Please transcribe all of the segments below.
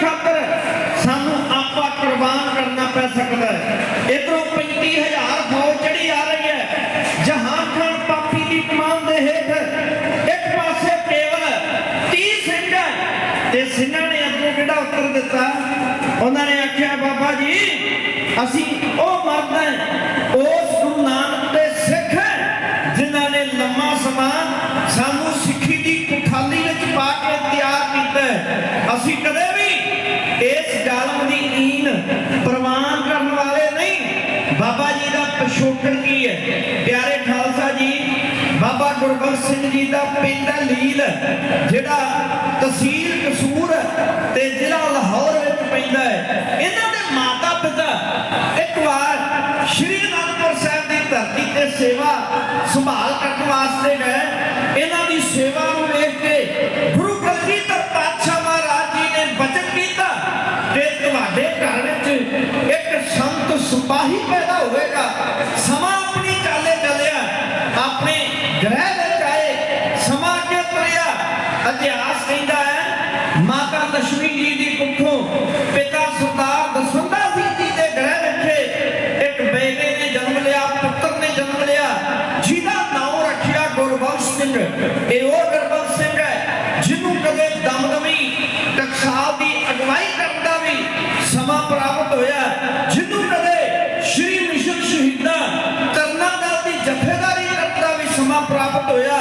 ਖਾਤਰ ਸਾਨੂੰ ਆਪਾ ਕੁਰਬਾਨ ਕਰਨਾ ਪੈ ਸਕਦਾ ਹੈ। ਇਧਰੋਂ 35000 ਫੌਜ ਚੜੀ ਆ ਰਹੀ ਹੈ। ਜਹਾਨ ਖਾਨ ਪਾਪੀ ਦੀ ਕਮਾਨ ਦੇ ਹੇਠ ਇੱਕ ਪਾਸੇ ਕੇਵਲ 30 ਸਿੰਘ ਤੇ ਸਿੰਘਾਂ ਨੇ ਅੱਗੋਂ ਕਿਹੜਾ ਉੱਤਰ ਦਿੱਤਾ? ਉਹਨਾਂ ਨੇ ਆਖਿਆ, ਬਾਬਾ ਜੀ, ਅਸੀਂ ਉਹ ਮਰਦ ਹੈ, ਉਸ ਗੁਰੂ ਨਾਨਕ ਦੇ ਸਿੱਖ ਹੈ, ਜਿਨ੍ਹਾਂ ਨੇ ਲੰਮਾ ਸਮਾਂ ਸਾਨੂੰ ਸਿੱਖੀ ਦੀ ਕੁਠਾਲੀ ਵਿੱਚ ਪਾ ਕੇ ਤਿਆਰ ਕੀਤਾ ਅਸੀਂ ਕਦੇ ਪਿਛੋਕੜ ਕੀ ਹੈ? ਪਿਆਰੇ ਖਾਲਸਾ ਜੀ, ਬਾਬਾ ਗੁਰਬਖਸ਼ ਸਿੰਘ ਜੀ ਦਾ ਪਿੰਡ ਹੈ ਲੀਲ, ਜਿਹੜਾ ਤਹਿਸੀਲ ਕਸੂਰ ਤੇ ਜ਼ਿਲ੍ਹਾ ਲਾਹੌਰ ਵਿੱਚ ਪੈਂਦਾ ਹੈ ਇਹਨਾਂ ਦੇ ਮਾਤਾ ਪਿਤਾ ਇੱਕ ਵਾਰ ਸ਼੍ਰੀ ਅਨੰਦਪੁਰ ਸਾਹਿਬ ਦੀ ਧਰਤੀ ਤੇ ਸੇਵਾ ਸੰਭਾਲ ਕਰਨ ਵਾਸਤੇ ਗਏ ਇਹਨਾਂ ਦੀ ਸੇਵਾ ਨੂੰ ਵੇਖ ਕੇ ਗੁਰੂ ਕਲਗੀਧਰ ਪਾਤਸ਼ਾਹ ਮਹਾਰਾਜ ਜੀ ਨੇ ਬਚਨ ਕੀਤਾ ਕਿ ਤੁਹਾਡੇ ਘਰ ਵਿੱਚ ਇੱਕ ਸੰਤ ਸਿਪਾਹੀ ਪੈਦਾ ਹੋਵੇਗਾ ਸਮਾਂ ਆਪਣੀ ਚਾਲੇ ਚੱਲਿਆ ਆਪਣੇ ਗ੍ਰਹਿ ਵਿੱਚ ਆਏ ਸਮਾਂ ਅੱਗੇ ਤੁਰਿਆ ਇਤਿਹਾਸ ਕਹਿੰਦਾ ਹੈ, ਮਾਤਾ ਲక్ష్ਮੀ ਜੀ ਦੀ ਕੁੱਖੋਂ ਪਿਤਾ ਸਰਦਾਰ ਦਸਵੰਦਾ ਸਿੰਘ ਜੀ ਦੇ ਗ੍ਰਹਿ ਵਿੱਚ ਇੱਕ ਬੇਟੇ ਨੇ ਜਨਮ ਲਿਆ, ਪੁੱਤਰ ਨੇ ਜਨਮ ਲਿਆ, ਜਿਹਦਾ ਨਾਮ ਰੱਖਿਆ ਗੁਰਬਖਸ਼ ਸਿੰਘ। ਇਹ ਉਹ ਗੁਰਬਖਸ਼ ਸਿੰਘ ਹੈ, ਜਿਹਨੂੰ ਕਦੇ ਦਮਦਮੀ, ਟਕਸਾਲ ਦੀ ਅਗਵਾਈ ਕਰਨ ਦਾ ਵੀ ਸਮਾਂ ਪ੍ਰਾਪਤ ਹੋਇਆ ਜਿਹਨੂੰ ਕਦੇ ਸ਼੍ਰੀ ਮਿਸ਼ਨ ਸ਼ਹੀਦਾਂ ਤਰਨਾ ਦਲ ਦੀ ਜਥੇਦਾਰੀ ਕਰਨ ਦਾ ਵੀ ਸਮਾਂ ਪ੍ਰਾਪਤ ਹੋਇਆ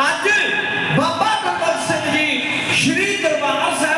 ਅੱਜ श्री दरबार साहब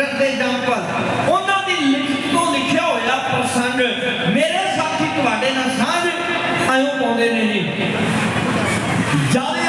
ਸੰਗਤ ਦੇ ਜੰਪਲ। ਉਹਨਾਂ ਦੀ ਲਿਖਤ ਤੋਂ ਲਿਖਿਆ ਹੋਇਆ ਪ੍ਰਸੰਗ, ਮੇਰੇ ਸਾਥੀ ਤੁਹਾਡੇ ਨਾਲ ਸਾਂਝ। ਆਇਓ ਪਾਉਂਦੇ ਨੇ ਜੀ। ਜਾਵੇ